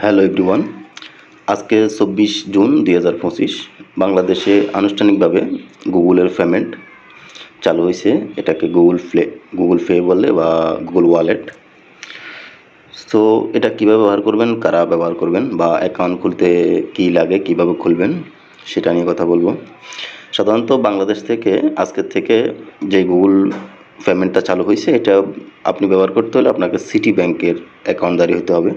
Hello everyone, আজকে চব্বিশ June দুই হাজার পঁচিশ, বাংলাদেশে আনুষ্ঠানিকভাবে গুগলের পেমেন্ট চালু হয়েছে। এটাকে গুগল প্লে, গুগল পে বলে বা গুগল ওয়ালেট। তো এটা কীভাবে ব্যবহার করবেন, কারা ব্যবহার করবেন বা অ্যাকাউন্ট খুলতে কী লাগে, কীভাবে খুলবেন, সেটা নিয়ে কথা বলব। সাধারণত বাংলাদেশ থেকে, আজকের থেকে যে গুগল পেমেন্টটা চালু হয়েছে, এটা আপনি ব্যবহার করতে হলে আপনাকে সিটি ব্যাংকের অ্যাকাউন্টদারি হতে হবে।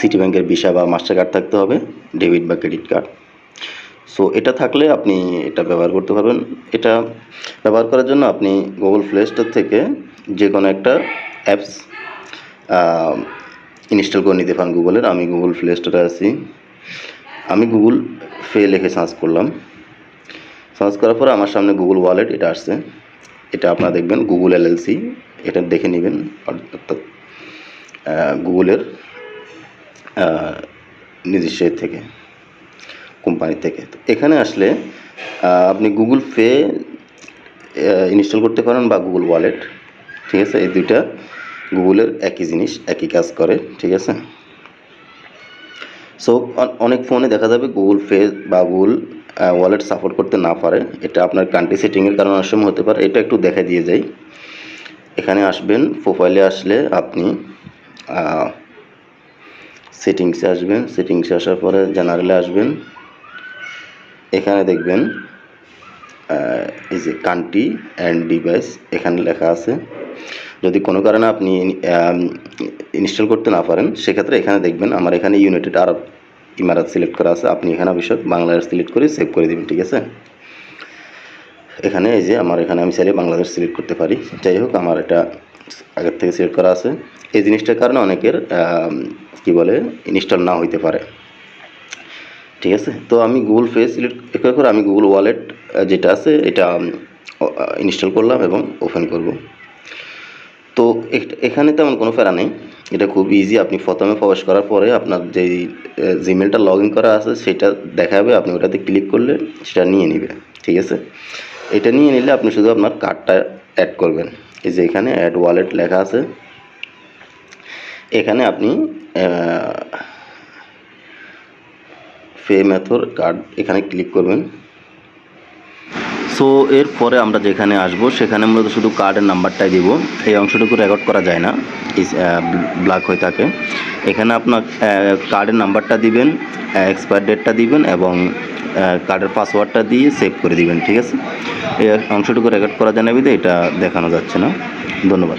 সিটি ব্যাংকের ভিসা বা মাস্টার কার্ড থাকতে হবে ডেবিট বা ক্রেডিট কার্ড সো এটা থাকলে আপনি এটা ব্যবহার করতে পারবেন। এটা ব্যবহার করার জন্য আপনি গুগল প্লে স্টোর থেকে যে কোনো একটা অ্যাপস ইনস্টল করে নিতে পারেন গুগলের আমি গুগল প্লে স্টোরে আছি। আমি গুগল পে লিখে সার্চ করলাম। সার্চ করার পরে আমার সামনে গুগল ওয়ালেট এটা আসছে। এটা আপনারা দেখবেন গুগল এলএলসি এটা দেখে নেবেন। অর্থাৎ গুগলের নিজস্ব থেকে কোম্পানি থেকে। তো এখানে আসলে আপনি গুগল পে ইনস্টল করতে পারেন বা গুগল ওয়ালেট ঠিক আছে? এই দুইটা গুগলের একই জিনিস, একই কাজ করে, ঠিক আছে? সো অনেক ফোনে দেখা যাবে গুগল পে বা গুগল ওয়ালেট সাপোর্ট করতে না পারে। এটা আপনার কান্ট্রি সেটিংয়ের কারণে সময় হতে পারে। এটা একটু দেখা দিয়ে যাই। এখানে আসবেন প্রোফাইলে আসলে আপনি সেটিংসে আসবেন। সেটিংসে আসার পরে জেনারেলে আসবেন। এখানে দেখবেন এই যে কান্ট্রি অ্যান্ড ডিভাইস এখানে লেখা আছে। যদি কোনো কারণে আপনি ইনস্টল করতে না পারেন, সেক্ষেত্রে এখানে দেখবেন আমার এখানে ইউনাইটেড আরব ইমারাত সিলেক্ট করা আছে। আপনি এখানে বিষয় বাংলাদেশ সিলেক্ট করে সেভ করে দেবেন, ঠিক আছে? এখানে এই যে আমার এখানে আমি চাইলে বাংলাদেশ সিলেক্ট করতে পারি। যাই হোক, আমার এটা আগের থেকে সিলেক্ট করা আছে। এই জিনিসটার কারণে অনেকের কি বলে ইনস্টল না হইতে পারে। ঠিক আছে? তো আমি গুগল পে সিলেক্ট করে আমি গুগল ওয়ালেট যেটা আছে, এটা ইনস্টল করলাম এবং ওপেন করব। তো এখ- এখানে তেমন কোনো ফেরা নেই। এটা খুব ইজি আপনি প্রথমে প্রবেশ করার পরে আপনার যেই জিমেলটা লগ ইন করা আছে, সেটা দেখাবে, আপনি ওটাতে ক্লিক করলে সেটা নিয়ে নেবে। ঠিক আছে? এটা নিয়ে নিলে আপনি শুধু আপনার কার্ডটা অ্যাড করবেন। এই যে এখানে অ্যাড ওয়ালেট লেখা আছে। এখানে আপনি পে মেথড কার্ড এখানে ক্লিক করবেন। সো এরপরে আমরা যেখানে আসব, সেখানে মূলত শুধু কার্ডের নাম্বারটাই দিব। এই অংশটুকু রেকর্ড করা যায় না ব্ল্যাক হয়ে থাকে। এখানে আপনার কার্ডের নাম্বারটা দিবেন এক্সপায়ার ডেটটা দিবেন এবং কার্ডের পাসওয়ার্ডটা দিয়ে সেভ করে দিবেন, ঠিক আছে? এই অংশটুকু রেকর্ড করা যায় না এটা দেখানো যাচ্ছে না। ধন্যবাদ।